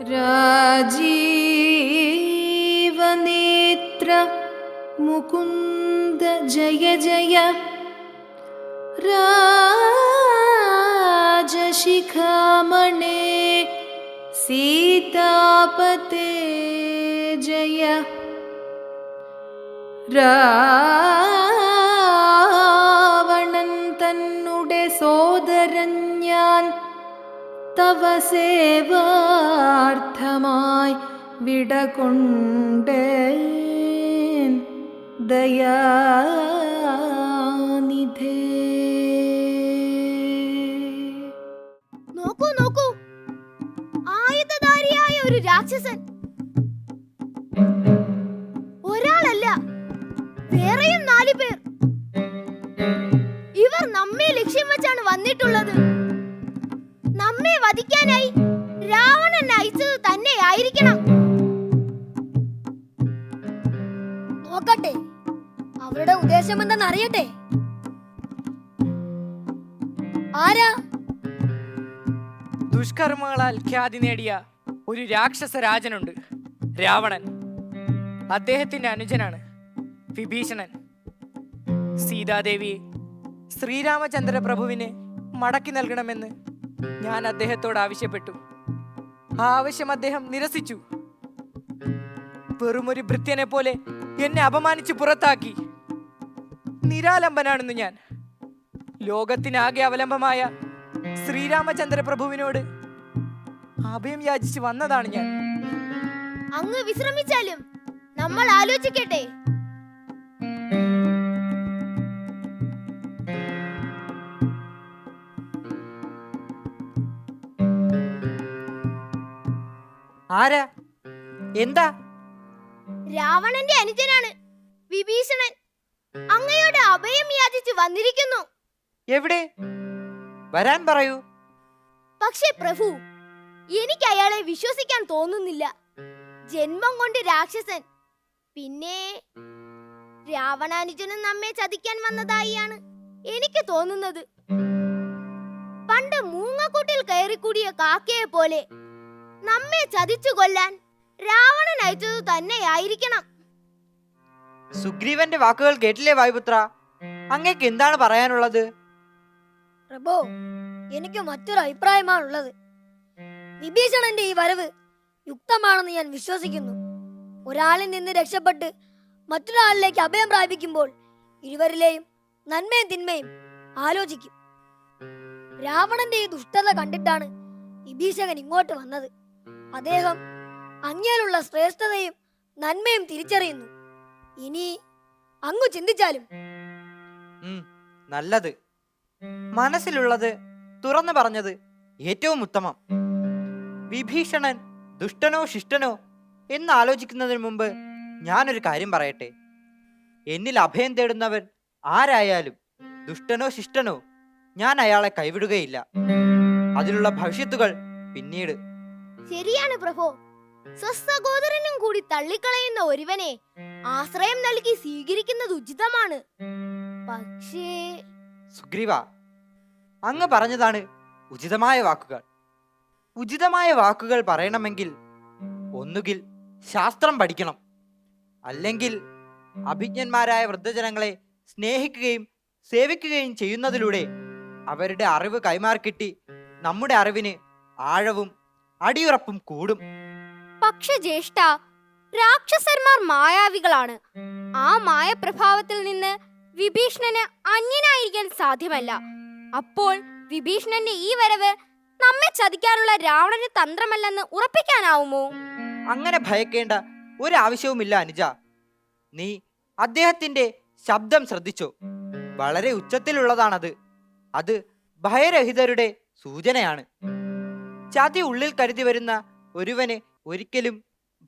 राजीवनेत्र मुकुन्द जय जय। राजशिखामणे सीतापते जय। रावणन्तडे सोदरन्यान् തവ സേവാർത്ഥമായി വിടകൊണ്ട് ദയാനിധേ. നോക്കൂ നോക്കൂ. ആയുധധാരിയായ ഒരു രാക്ഷസൻ. ഒരാളല്ല വേറെയും നാലു പേർ ഇവർ നമ്മെ ലക്ഷ്യം വെച്ചാണ് വന്നിട്ടുള്ളത്. നമ്മെ വധിക്കാനായി രാവണൻ അയച്ചത് തന്നെ ആയിരിക്കണം നോക്കട്ടെ. അവരുടെ ഉദ്ദേശം എന്തെന്ന് അറിയട്ടെ? ആരാ? ദുഷ്കർമ്മങ്ങളാൽ ഖ്യാതി നേടിയ ഒരു രാക്ഷസ രാജനുണ്ട് രാവണൻ. അദ്ദേഹത്തിന്റെ അനുജനാണ് വിഭീഷണൻ. സീതാദേവി ശ്രീരാമചന്ദ്ര പ്രഭുവിന് മടക്കി നൽകണമെന്ന് ഞാൻ അദ്ദേഹത്തോട് ആവശ്യപ്പെട്ടു. ആ ആവശ്യം അദ്ദേഹം നിരസിച്ചു. വെറുമൊരു ഭൃത്യനെ പോലെ എന്നെ അപമാനിച്ച് പുറത്താക്കി. നിരാലംബനാണെന്ന് ഞാൻ. ലോകത്തിനാകെ അവലംബമായ ശ്രീരാമചന്ദ്ര പ്രഭുവിനോട് അഭയം യാചിച്ച് വന്നതാണ് ഞാൻ. അങ്ങ് വിശ്രമിച്ചാലും നമ്മൾ ആലോചിക്കട്ടെ. ആരാ? എന്താ? രാവണന്റെ അനുജനാണ് വിഭീഷണൻ. അങ്ങയോട് അഭയം യാചിച്ചു വന്നിരിക്കുന്നു. എവിടെ? വരാൻ പറയൂ. പക്ഷേ പ്രഭു എനിക്ക് അയാളെ വിശ്വസിക്കാൻ തോന്നുന്നില്ല. ജന്മം കൊണ്ട് രാക്ഷസൻ. പിന്നെ രാവണാനുജനും നമ്മെ ചതിക്കാൻ വന്നതായിയാണ് എനിക്ക് തോന്നുന്നത്. പണ്ട് മൂങ്ങക്കൂട്ടിൽ കയറിക്കൂടിയ കാക്കയെ പോലെ നമ്മെ ചതിച്ചു കൊല്ലാൻ രാവണൻ അയച്ചത് തന്നെയായിരിക്കണം. സുഗ്രീവന്റെ വാക്കുകൾ കേട്ടില്ലേ വായുപുത്ര? അങ്ങേക്ക് എന്താണ് പറയാനുള്ളത്? പ്രഭു എനിക്ക് മറ്റൊരു അഭിപ്രായമാണുള്ളത്. വിഭീഷണന്റെ ഈ വരവ് യുക്തമാണെന്ന് ഞാൻ വിശ്വസിക്കുന്നു. ഒരാളിൽ നിന്ന് രക്ഷപ്പെട്ട് മറ്റൊരാളിലേക്ക് അഭയം പ്രാപിക്കുമ്പോൾ ഇരുവരിലെയും നന്മയും തിന്മയും ആലോചിക്കും. രാവണന്റെ ഈ ദുഷ്ടത കണ്ടിട്ടാണ് വിഭീഷകൻ ഇങ്ങോട്ട് വന്നത്. അദ്ദേഹം അങ്ങേലുള്ള ശ്രേഷ്ഠതയും നന്മയും തിരിച്ചറിയുന്നു. ഇനി അങ്ങു ചിന്തിച്ചാലും. നല്ലത്. മനസ്സിലുള്ളത് തുറന്നു പറഞ്ഞത് ഏറ്റവും ഉത്തമം. വിഭീഷണൻ ദുഷ്ടനോ ശിഷ്ടനോ എന്ന് ആലോചിക്കുന്നതിന് മുമ്പ് ഞാനൊരു കാര്യം പറയട്ടെ. എന്നിൽ അഭയം തേടുന്നവൻ ആരായാലും ദുഷ്ടനോ ശിഷ്ടനോ ഞാൻ അയാളെ കൈവിടുകയില്ല. അതിലുള്ള ഭവിഷ്യത്തുകൾ പിന്നീട് ശരിയാണ് പ്രഭു. സ്വസഹോദരനും കൂടി തള്ളിക്കളയുന്ന ഒരുവനെ ആശ്രയം നൽകി സ്വീകരിക്കുന്നത് ഉചിതമാണ്. പക്ഷേ സുഗ്രീവ അങ്ങ് പറഞ്ഞതാണ് ഉചിതമായ വാക്കുകൾ. ഉചിതമായ വാക്കുകൾ പറയണമെങ്കിൽ ഒന്നുകിൽ ശാസ്ത്രം പഠിക്കണം. അല്ലെങ്കിൽ അഭിജ്ഞന്മാരായ വൃദ്ധജനങ്ങളെ സ്നേഹിക്കുകയും സേവിക്കുകയും ചെയ്യുന്നതിലൂടെ അവരുടെ അറിവ് കൈമാറിക്കിട്ടി നമ്മുടെ അറിവിന് ആഴവും അടിയുറപ്പും കൂടും. പക്ഷെ ജ്യേഷ്ഠ രാക്ഷസന്മാർ മായാവികളാണ്. ആ മായ പ്രഭാവത്തിൽ നിന്ന് വിഭീഷണന് അന്യനായിരിക്കാൻ സാധ്യമല്ല. അപ്പോൾ വിഭീഷണന്റെ ഈ വരവ് നമ്മെ ചതിക്കാനുള്ള രാവണന്റെ തന്ത്രമല്ലെന്ന് ഉറപ്പിക്കാനാവുമോ? അങ്ങനെ ഭയക്കേണ്ട ഒരാവശ്യവുമില്ല അനുജ. നീ അദ്ദേഹത്തിന്റെ ശബ്ദം ശ്രദ്ധിച്ചോ? വളരെ ഉച്ചത്തിലുള്ളതാണത്. അത് ഭയരഹിതരുടെ സൂചനയാണ്. ചതി ഉള്ളിൽ കരുതി വരുന്ന ഒരുവന് ഒരിക്കലും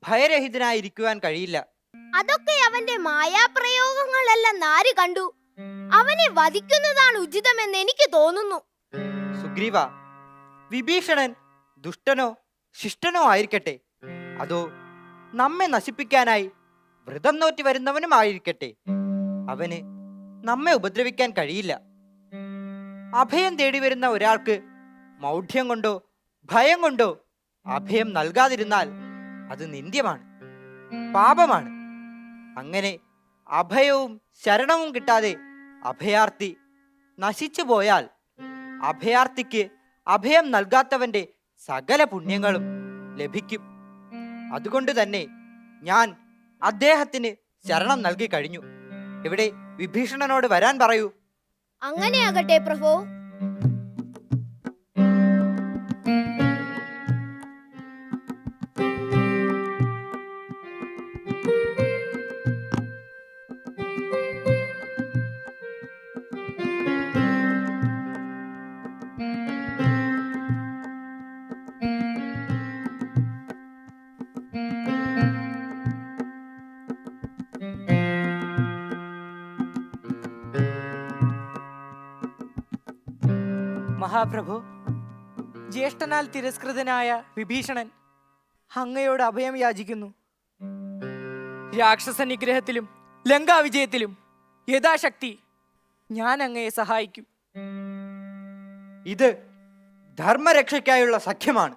ഭയരഹിതനായിരിക്കുവാൻ കഴിയില്ല. അതൊക്കെ അവന്റെ മായാപ്രയോഗങ്ങളെല്ലാം നാര് കണ്ടു. അവനെ വധിക്കുന്നതാണ് ഉചിതമെന്ന് എനിക്ക് തോന്നുന്നു. സുഗ്രീവ വിഭീഷണൻ ദുഷ്ടനോ ശിഷ്ടനോ ആയിരിക്കട്ടെ. അതോ നമ്മെ നശിപ്പിക്കാനായി വ്രതം നോറ്റി വരുന്നവനുമായിരിക്കട്ടെ അവന് നമ്മെ ഉപദ്രവിക്കാൻ കഴിയില്ല. അഭയം തേടി വരുന്ന ഒരാൾക്ക് മൗഢ്യം കൊണ്ടോ ഭയം കൊണ്ടോ അഭയം നൽകാതിരുന്നാൽ അത് നിന്ദ്യമാണ് പാപമാണ്. അങ്ങനെ അഭയവും ശരണവും കിട്ടാതെ അഭയാർത്ഥി നശിച്ചു പോയാൽ അഭയാർത്ഥിക്ക് അഭയം നൽകാത്തവന്റെ സകല പുണ്യങ്ങളും ലഭിക്കും. അതുകൊണ്ട് തന്നെ ഞാൻ അദ്ദേഹത്തിന് ശരണം നൽകി കഴിഞ്ഞു. ഇവിടെ വിഭീഷണനോട് വരാൻ പറയൂ. അങ്ങനെയാകട്ടെ പ്രഭു. മഹാപ്രഭു ജ്യേഷ്ഠനാൽ തിരസ്കൃതനായ വിഭീഷണൻ അങ്ങയോട് അഭയം യാചിക്കുന്നു. രാക്ഷസ നിഗ്രഹത്തിലും ലങ്കാ വിജയത്തിലും യഥാശക്തി ഞാൻ അങ്ങയെ സഹായിക്കും. ഇത് ധർമ്മരക്ഷയ്ക്കായുള്ള സഖ്യമാണ്.